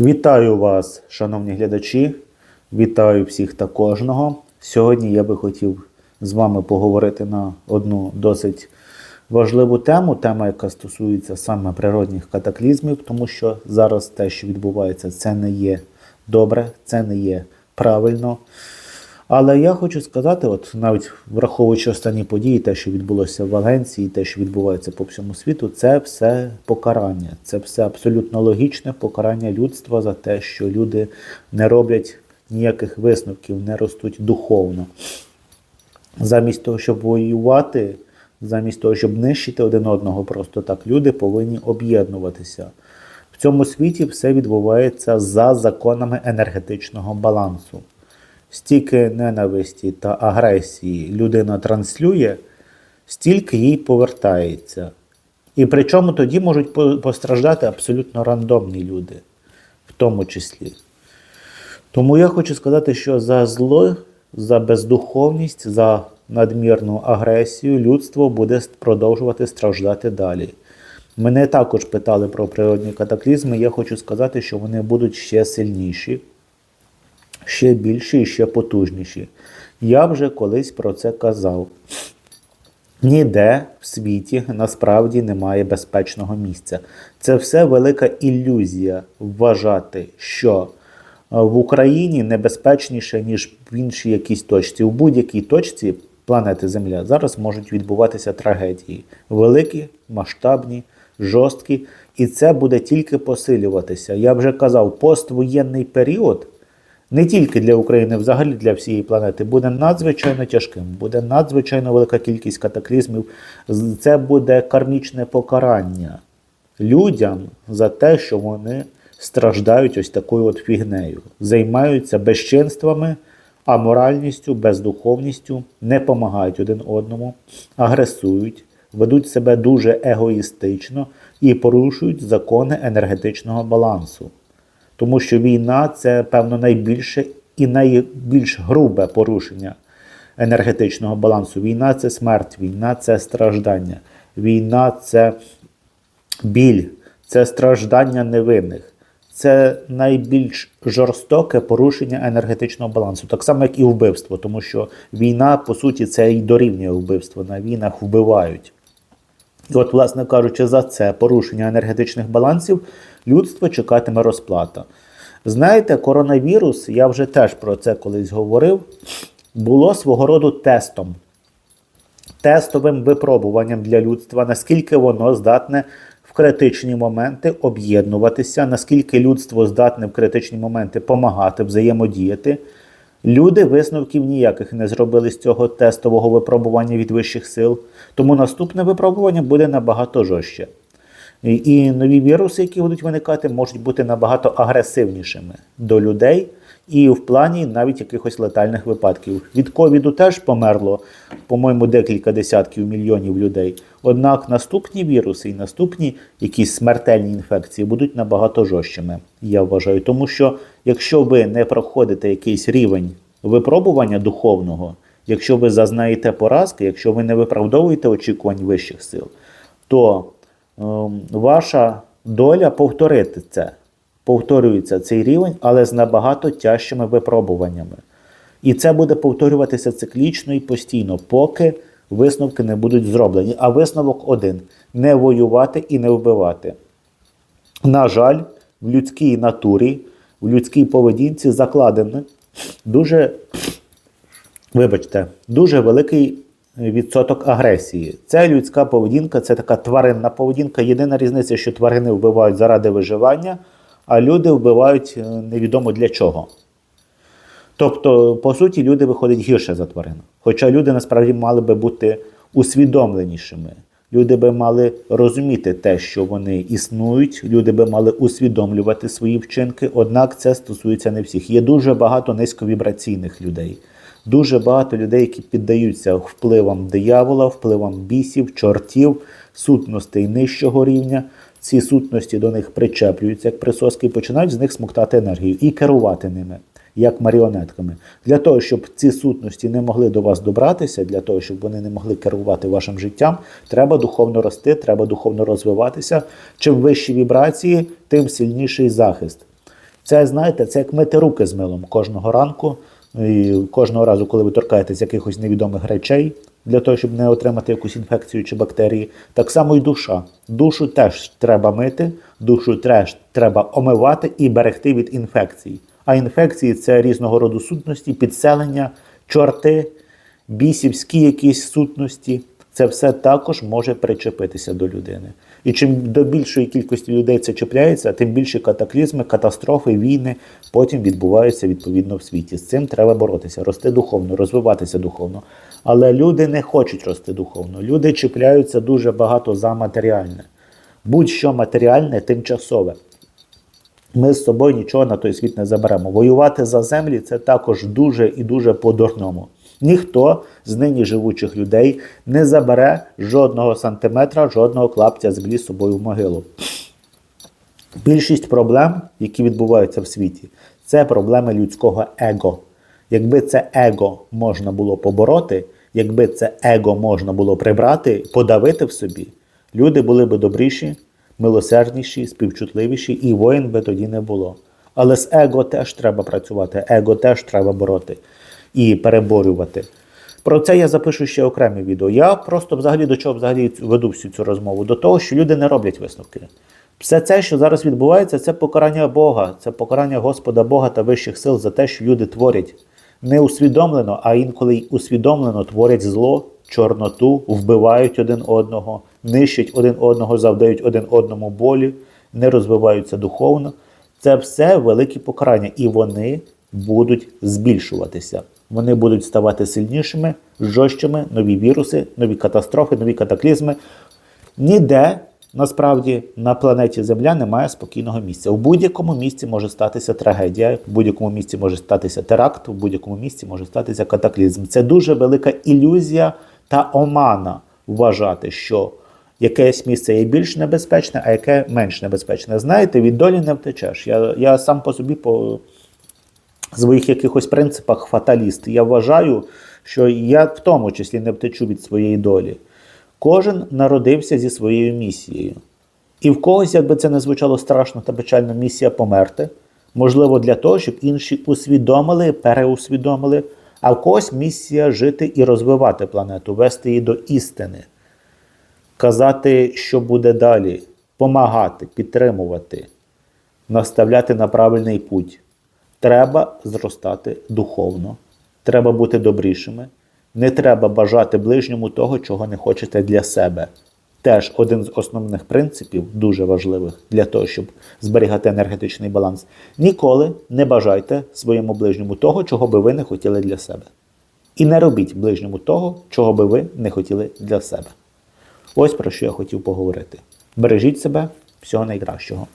Вітаю вас, шановні глядачі. Вітаю всіх та кожного. Сьогодні я би хотів з вами поговорити на одну досить важливу тему, тема, яка стосується саме природних катаклізмів, тому що зараз те, що відбувається, це не є добре, це не є правильно. Але я хочу сказати, от навіть враховуючи останні події, те, що відбулося в Валенції, те, що відбувається по всьому світу, це все покарання. Це все абсолютно логічне покарання людства за те, що люди не роблять ніяких висновків, не ростуть духовно. Замість того, щоб воювати, замість того, щоб нищити один одного, просто так люди повинні об'єднуватися. В цьому світі все відбувається за законами енергетичного балансу. Стільки ненависті та агресії людина транслює, стільки їй повертається. І причому тоді можуть постраждати абсолютно рандомні люди, в тому числі. Тому я хочу сказати, що за зло, за бездуховність, за надмірну агресію людство буде продовжувати страждати далі. Мене також питали про природні катаклізми. Я хочу сказати, що вони будуть ще сильніші, ще більші і ще потужніші. Я вже колись про це казав. Ніде в світі насправді немає безпечного місця. Це все велика ілюзія вважати, що е, в Україні небезпечніше, ніж в іншій якійсь точці. У будь-якій точці планети Земля зараз можуть відбуватися трагедії. Великі, масштабні, жорсткі. І це буде тільки посилюватися. Я вже казав, поствоєнний період не тільки для України, взагалі для всієї планети, буде надзвичайно тяжким, буде надзвичайно велика кількість катаклізмів. Це буде кармічне покарання людям за те, що вони страждають ось такою от фігнею, займаються безчинствами, аморальністю, бездуховністю, не допомагають один одному, агресують, ведуть себе дуже егоїстично і порушують закони енергетичного балансу. Тому що війна це, певно, найбільше і найбільш грубе порушення енергетичного балансу. Війна це смерть, війна це страждання, війна це біль, це страждання невинних. Це найбільш жорстоке порушення енергетичного балансу, так само, як і вбивство, тому що війна, по суті, це і дорівнює вбивство. На війнах вбивають. І от, власне кажучи, за це порушення енергетичних балансів людство чекатиме розплата. Знаєте, коронавірус, я вже теж про це колись говорив, було свого роду тестом, тестовим випробуванням для людства, наскільки воно здатне в критичні моменти об'єднуватися, наскільки людство здатне в критичні моменти помагати, взаємодіяти. Люди висновків ніяких не зробили з цього тестового випробування від вищих сил, тому наступне випробування буде набагато жорстче. І- нові віруси, які будуть виникати, можуть бути набагато агресивнішими до людей і в плані навіть якихось летальних випадків. Від ковіду теж померло, по-моєму, декілька десятків мільйонів людей. Однак наступні віруси і наступні якісь смертельні інфекції будуть набагато жорсткими, я вважаю. Тому що якщо ви не проходите якийсь рівень випробування духовного, якщо ви зазнаєте поразки, якщо ви не виправдовуєте очікувань вищих сил, то ваша доля повторити це. Повторюється цей рівень, але з набагато тяжчими випробуваннями. І це буде повторюватися циклічно і постійно, поки висновки не будуть зроблені. А висновок один: не воювати і не вбивати. На жаль, в людській натурі, в людській поведінці закладено дуже вибачте, дуже великий відсоток агресії. Це людська поведінка, це така тваринна поведінка. Єдина різниця, що тварини вбивають заради виживання, а люди вбивають е, невідомо для чого. Тобто, по суті, люди виходять гірше за тварин. Хоча люди насправді мали би бути усвідомленішими. Люди би мали розуміти те, що вони існують, люди би мали усвідомлювати свої вчинки, однак це стосується не всіх. Є дуже багато низьковібраційних людей, дуже багато людей, які піддаються впливам диявола, впливам бісів, чортів, сутностей нижчого рівня. Ці сутності до них причеплюються як присоски і починають з них смоктати енергію і керувати ними як маріонетками. Для того, щоб ці сутності не могли до вас добратися, для того, щоб вони не могли керувати вашим життям, треба духовно рости, треба духовно розвиватися. Чим вищі вібрації, тим сильніший захист. Це, знаєте, це як мити руки з милом кожного ранку, і кожного разу, коли ви торкаєтесь якихось невідомих речей, для того, щоб не отримати якусь інфекцію чи бактерії. Так само і душа. Душу теж треба мити, душу теж треба омивати і берегти від інфекцій. А інфекції це різного роду сутності, підселення, чорти, бісівські якісь сутності. Це все також може причепитися до людини. І чим до більшої кількості людей це чіпляється, тим більше катаклізми, катастрофи, війни потім відбуваються відповідно в світі. З цим треба боротися, рости духовно, розвиватися духовно. Але люди не хочуть рости духовно. Люди чіпляються дуже багато за матеріальне. Будь-що матеріальне тимчасове. Ми з собою нічого на той світ не заберемо. Воювати за землі це також дуже і дуже по-дурному. Ніхто з нині живучих людей не забере жодного сантиметра, жодного клаптя землі з собою в могилу. Більшість проблем, які відбуваються в світі, це проблеми людського его. Якби це его можна було побороти, якби це его можна було прибрати, подавити в собі, люди були би добріші, милосердніші, співчутливіші, і воїн би тоді не було. Але з его теж треба працювати, его теж треба бороти і переборювати. Про це я запишу ще окреме відео. Я просто взагалі до чого взагалі веду всю цю розмову? До того, що люди не роблять висновки. Все це, що зараз відбувається, це покарання Бога, це покарання Господа Бога та вищих сил за те, що люди творять не усвідомлено, а інколи й усвідомлено творять зло, чорноту, вбивають один одного, нищать один одного, завдають один одному болі, не розвиваються духовно. Це все великі покарання, і вони будуть збільшуватися. Вони будуть ставати сильнішими, жорсткими, нові віруси, нові катастрофи, нові катаклізми. Ніде насправді на планеті Земля немає спокійного місця. У будь-якому місці може статися трагедія, в будь-якому місці може статися теракт, в будь-якому місці може статися катаклізм. Це дуже велика ілюзія та омана вважати, що якесь місце є більш небезпечне, а яке менш небезпечне. Знаєте, від долі не втечеш. Я, я сам по собі по своїх якихось принципах фаталіст. Я вважаю, що я в тому числі не втечу від своєї долі. Кожен народився зі своєю місією. І в когось, якби це не звучало страшно та печально, місія померти. Можливо, для того, щоб інші усвідомили, переусвідомили, а в когось місія жити і розвивати планету, вести її до істини, казати, що буде далі, помагати, підтримувати, наставляти на правильний путь. Треба зростати духовно, треба бути добрішими. Не треба бажати ближньому того, чого не хочете для себе. Теж один з основних принципів, дуже важливих для того, щоб зберігати енергетичний баланс. Ніколи не бажайте своєму ближньому того, чого би ви не хотіли для себе. І не робіть ближньому того, чого би ви не хотіли для себе. Ось про що я хотів поговорити. Бережіть себе, всього найкращого.